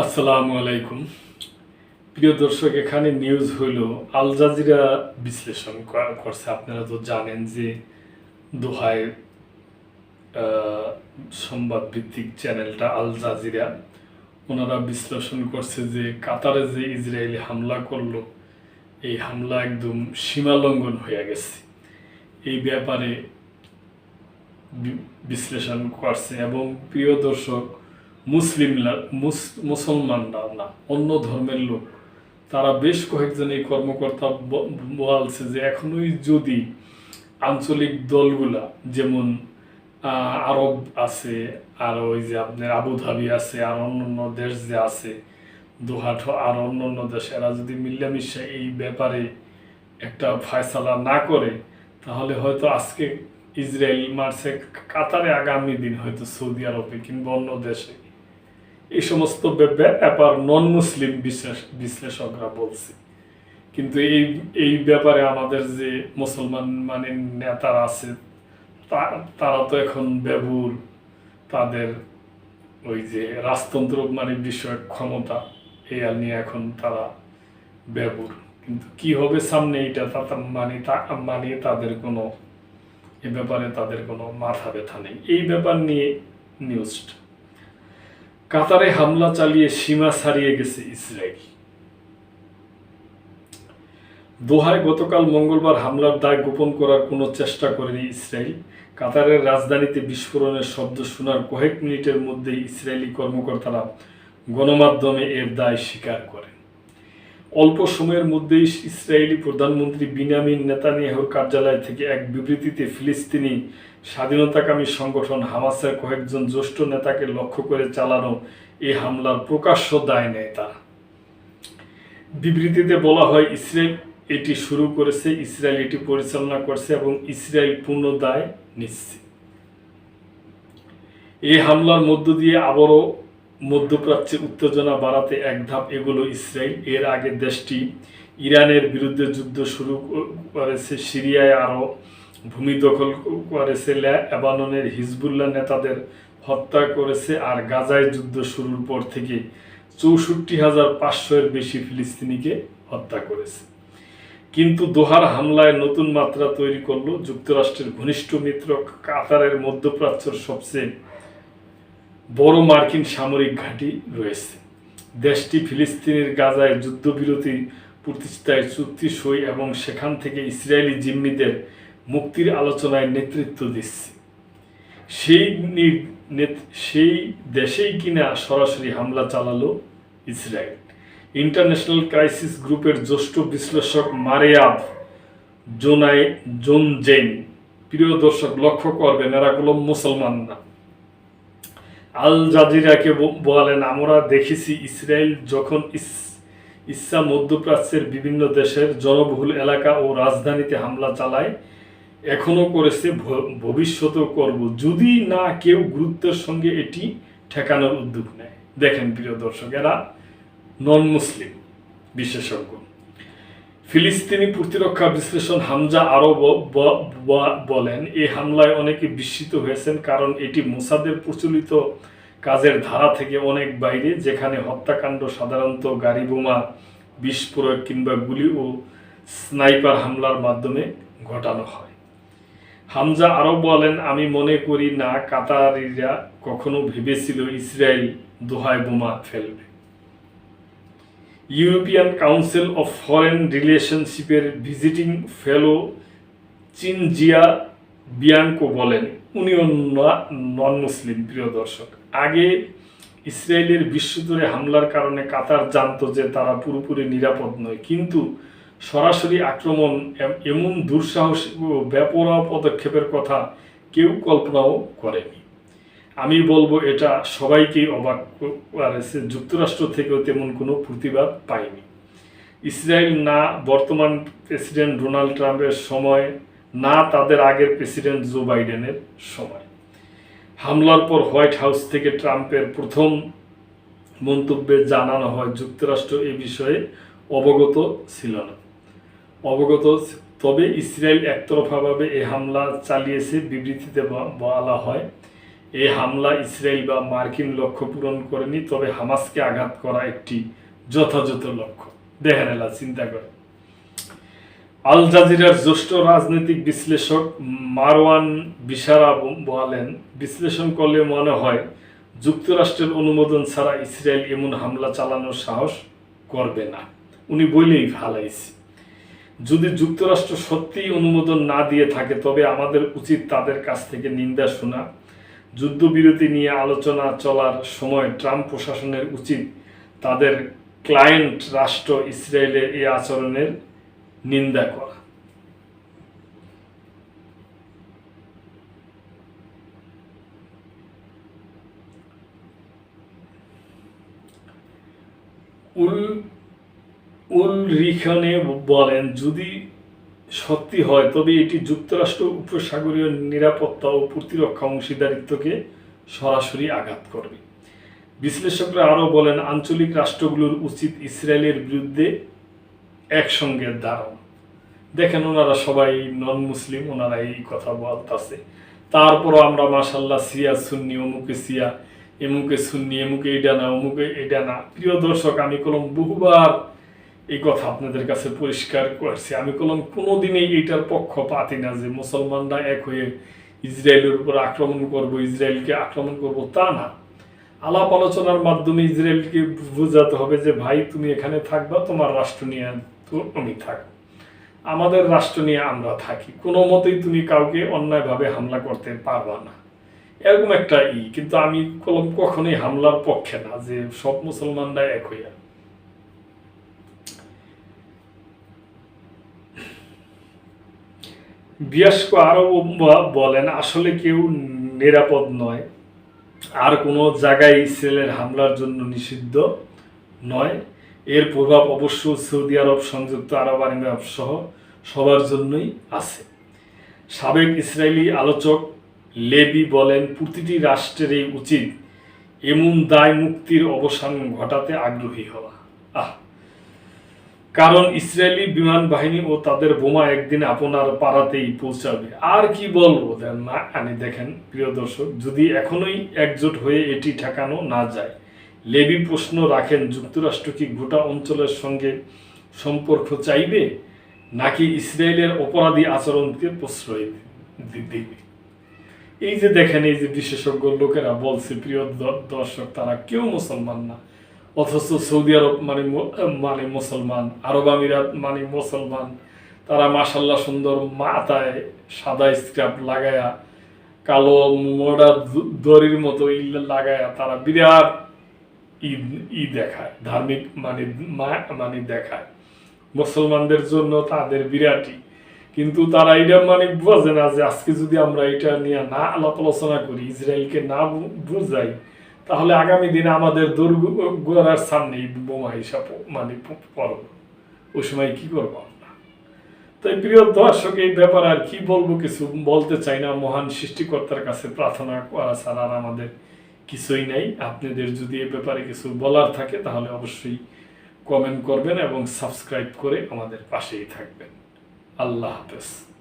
আসসালামু আলাইকুম। প্রিয় দর্শক, এখানে নিউজ হইল আল জাজিরা বিশ্লেষণ করছে। আপনারা তো জানেন যে দোহায় সংবাদ ভিত্তিক চ্যানেলটা আল জাজিরা, ওনারা বিশ্লেষণ করছে যে কাতারে যে ইসরায়েলি হামলা করল, এই হামলা একদম সীমালঙ্ঘন হয়ে গেছে। এই ব্যাপারে বিশ্লেষণ করছে। এবং প্রিয় দর্শক মুসলিমরা মুসলমানরা না, অন্য ধর্মের লোক। তারা বেশ কয়েকজন এই কর্মকর্তা বলছে যে এখনোই যদি আঞ্চলিক দলগুলা, যেমন আরব আছে, আর ওই যে আপনার আবুধাবি আছে, আর অন্যান্য দেশ যে আছে দোহাট আর অন্যান্য দেশ, এরা যদি মিল্লামিশা এই ব্যাপারে একটা ফয়সালা না করে, তাহলে হয়তো আজকে ইসরায়েল মারছে কাতারে আগামী দিন হয়তো সৌদি আরবে কিংবা অন্য দেশে। এই সমস্ত ব্যাপ- ব্যাপার নন মুসলিম বিশ্লেষকরা বলছে। কিন্তু এই এই ব্যাপারে আমাদের যে মুসলমান মানে নেতারা আছে তারা তো এখন ব্যবুর তাদের ওই যে রাজতন্ত্র মানে বিষয়ক ক্ষমতা এই নিয়ে এখন তারা ব্যবুর। কিন্তু কি হবে সামনে এটা তা মানে মানে তাদের কোনো, এ ব্যাপারে তাদের কোনো মাথা ব্যথা নেই। এই ব্যাপার নিয়ে নিউজটা কাতারে হামলা চালিয়ে সীমা ছাড়িয়ে গেছে ইসরায়েল। দোহায় গতকাল মঙ্গলবার হামলার দায় গোপন করার কোনো চেষ্টা করেনি ইসরায়েল। কাতারের রাজধানীতে বিস্ফোরণের শব্দ শোনার কয়েক মিনিটের মধ্যেই ইসরায়েলি কর্মকর্তারা গণমাধ্যমে এর দায় স্বীকার করেন। অল্প সময়ের মধ্যেই ইসরায়েলি প্রধানমন্ত্রী বিনামিন নেতানিয়াহুর কার্যালয় থেকে এক বিবৃতিতে ফিলিস্তিনি স্বাধীনতাকামী সংগঠন হামাসের কয়েকজন জ্যেষ্ঠ নেতাকে লক্ষ্য করে চালানো এই হামলার প্রকাশ্য দায় নেয় তারা। বিবৃতিতে বলা হয়, ইসরায়েল এটি শুরু করেছে, ইসরায়েল এটি পরিচালনা করছে এবং ইসরায়েল পূর্ণ দায় নিচ্ছে। এই হামলার মধ্য দিয়ে আবারও মধ্যপ্রাচ্যে উত্তেজনা বাড়াতে এক ধাপ এগুলো ইসরায়েল। এর আগে দেশটি ইরানের বিরুদ্ধে যুদ্ধ শুরু করেছে, সিরিয়ায় আরও ভূমি দখল করেছে লেবাননের হিজবুল্লাহ নেতাদের হত্যা করেছে আর গাজায় যুদ্ধ শুরুর পর থেকে চৌষট্টি হাজার পাঁচশো এর বেশি ফিলিস্তিনিকে হত্যা করেছে। কিন্তু দোহার হামলায় নতুন মাত্রা তৈরি করল যুক্তরাষ্ট্রের ঘনিষ্ঠ মিত্র কাতারের মধ্যপ্রাচ্যের সবচেয়ে বড় মার্কিন সামরিক ঘাঁটি রয়েছে। দেশটি ফিলিস্তিনের গাজায় যুদ্ধবিরতি প্রতিষ্ঠায় চুক্তি সই এবং সেখান থেকে ইসরায়েলি জিম্মিদের মুক্তির আলোচনায় নেতৃত্ব দিচ্ছে। সেই সেই দেশেই কিনা সরাসরি হামলা চালালো ইসরায়েল। ইন্টারন্যাশনাল ক্রাইসিস গ্রুপের জ্যেষ্ঠ বিশ্লেষক মারেয়াব জোনাই জোন জেন প্রিয় দর্শক, লক্ষ্য করবেন, এরা কোনো মুসলমান না। আল জাজিরাকে বলেন, আমরা দেখেছি ইসরায়েল যখন ইস- ইচ্ছা মধ্যপ্রাচ্যের বিভিন্ন দেশের জনবহুল এলাকা ও রাজধানীতে হামলা চালায় এখনও করেছে ভবিষ্যতেও করব। যদি না কেউ গুরুত্বের সঙ্গে এটি ঠেকানোর উদ্যোগ নেয়। দেখেন প্রিয় দর্শক, এরা নন মুসলিম বিশেষজ্ঞ। ফিলিস্তিনি প্রতিরক্ষা বিশ্লেষণ হামজা আরও বলেন এই হামলায় অনেকে বিস্মিত হয়েছেন কারণ এটি মোসাদের প্রচলিত কাজের ধারা থেকে অনেক বাইরে, যেখানে হত্যাকাণ্ড সাধারণত গাড়ি বোমা, বিস্ফোরক কিংবা গুলি ও স্নাইপার হামলার মাধ্যমে ঘটানো হয়। হামজা আরও বলেন, আমি মনে করি না কাতারিরা কখনো ভেবেছিল ইসরায়েল দোহায় বোমা ফেলবে। ইউরোপিয়ান কাউন্সিল অফ ফরেন রিলেশনশিপের ভিজিটিং ফেলো চিনজিয়া বিয়াঙ্কো বলেন, উনিও নন মুসলিম প্রিয় দর্শক। আগে ইসরায়েলের বিশ্বজুড়ে হামলার কারণে কাতার জানতো যে তারা পুরোপুরি নিরাপদ নয়, কিন্তু সরাসরি আক্রমণ এমন দুঃসাহস ও বেপরোয়া পদক্ষেপের কথা কেউ কল্পনাও করেনি। আমি বলব এটা সবাইকেই অবাক করেছে। যুক্তরাষ্ট্র থেকেও তেমন কোনো প্রতিবাদ পায়নি ইসরায়েল না বর্তমান প্রেসিডেন্ট ডোনাল্ড ট্রাম্পের সময়, না তাদের আগের প্রেসিডেন্ট জো বাইডেনের সময়। হামলার পর হোয়াইট হাউস থেকে ট্রাম্পের প্রথম মন্তব্যে জানানো হয়, যুক্তরাষ্ট্র এ বিষয়ে অবগত ছিল না। অবগত তবে ইসরায়েল একতরফাভাবে এ হামলা চালিয়েছে। বিবৃতিতে বলা হয় এই হামলা ইসরায়েল বা মার্কিন লক্ষ্য পূরণ করেনি, তবে হামাসকে আঘাত করা একটি যথাযথ লক্ষ্য। দেখেন এলা, চিন্তা করে আল জাজিরার জ্যেষ্ঠ রাজনৈতিক বিশ্লেষক মারওয়ান বিশারা বলেন, বিশ্লেষণ করলে মনে হয়, যুক্তরাষ্ট্রের অনুমোদন ছাড়া ইসরায়েল এমন হামলা চালানোর সাহস করবে না। উনি বলেই ফালাইছি। যদি যুক্তরাষ্ট্র সত্যিই অনুমোদন না দিয়ে থাকে, তবে আমাদের উচিত তাদের কাছ থেকে নিন্দা শোনা। যুদ্ধবিরতি নিয়ে আলোচনা চলার সময় ট্রাম্প প্রশাসনের উচিত তাদের ক্লায়েন্ট রাষ্ট্র ইসরায়েলের এই আচরণের নিন্দা করা। উল উলরিখানে বলেন, যদি সত্যি হয়, তবে এটি যুক্তরাষ্ট্র উপসাগরীয় নিরাপত্তা ও প্রতিরক্ষা অংশীদারিত্বকে সরাসরি আঘাত করবে। বিশ্লেষকরা আরও বলেন, আঞ্চলিক রাষ্ট্রগুলোর উচিত ইসরায়েলের বিরুদ্ধে একসঙ্গে দাঁড়ানো। দেখেন, ওনারা সবাই নন মুসলিম ওনারা এই কথা বলতেছে। তারপরও আমরা মাসাল্লাহ সিয়া সুন্নি, অমুকে সিয়া এমুকে সুন্নি, এমুকে এটা না অমুকে এটা না প্রিয় দর্শক, আমি কলম বহুবার এই কথা আপনাদের কাছে পরিষ্কার করছি। আমি কলম কোনোদিনই এইটার পক্ষ পাতি না যে মুসলমানরা এক হয়ে ইসরায়েলের উপর আক্রমণ করব, ইসরায়েলকে আক্রমণ করব, তা না। আলাপ আলোচনার মাধ্যমে ইসরায়েলকে বোঝাতে হবে যে, ভাই, তুমি এখানে থাকবা, তোমার রাষ্ট্র নিয়ে তো আমি থাক আমাদের রাষ্ট্র নিয়ে আমরা থাকি। কোনো মতেই তুমি কাউকে অন্যায়ভাবে হামলা করতে পারবা না। এরকম একটা ই। কিন্তু আমি কলম কখনোই হামলার পক্ষে না, যে সব মুসলমানরা এক হইয়া। বিয়াস্ক আরও বলেন, আসলে কেউ নিরাপদ নয়। আর কোনো জায়গায় ইসরায়েলের হামলার জন্য নিষিদ্ধ নয়। এর প্রভাব অবশ্য সৌদি আরব, সংযুক্ত আরব আমিরাত সহ সবার জন্যই আছে। সাবেক ইসরায়েলি আলোচক লেবি বলেন, প্রতিটি রাষ্ট্রেরই উচিত এমন দায় মুক্তির অবসান ঘটাতে আগ্রহী হওয়া। আহ! কারণ ইসরায়েলি বিমান বাহিনী ও তাদের বোমা একদিন আপনার পাড়াতেই পৌঁছাবে। আর কি বলব? দেন না, আনি দেখেন, প্রিয় দর্শক, যদি এখনোই একজোট হয়ে এটি ঠেকানো না যায়, লেবি প্রশ্ন রাখেন, যুক্তরাষ্ট্র কি গোটা অঞ্চলের সঙ্গে সম্পর্ক চাইবে? নাকি ইসরায়েলের অপরাধী আচরণকে প্রশ্রয় দিবে? এই যে দেখেন, এই যে বিশেষজ্ঞ লোকেরা বলছে, প্রিয় দর্শক, তারা কেউ মুসলমান না। অথচ সৌদি আরব মানে মানে মুসলমান, আরব আমিরাত মানে মুসলমান। তারা মাসাল্লাহ সুন্দর মাথায় সাদা স্ক্রাপ লাগায়া, কালো মোড়া দড়ির মতো লাগায়া তারা বিরাট ঈদ ই দেখায়, ধার্মিক মানে মানে দেখায়। মুসলমানদের জন্য তাদের বিরাটই। কিন্তু তারা এটা মানে বোঝে না যে আজকে যদি আমরা এটা নিয়ে না আলাপ আলোচনা করি, ইসরায়েলকে না বুঝাই তাহলে আগামী দিনে আমাদের দোরগোড়ার সামনে বোমা হিসাব মানে পড়ব ওই সময় কি করব আমরা? তাই প্রিয় দর্শক, এই ব্যাপারে আর কি বলব কিছু বলতে চাই না। মহান সৃষ্টিকর্তার কাছে প্রার্থনা করা ছাড়া আর আমাদের কিছুই নাই। আপনাদের যদি এ ব্যাপারে কিছু বলার থাকে, তাহলে অবশ্যই কমেন্ট করবেন এবং সাবস্ক্রাইব করে আমাদের পাশেই থাকবেন। আল্লাহ হাফেজ।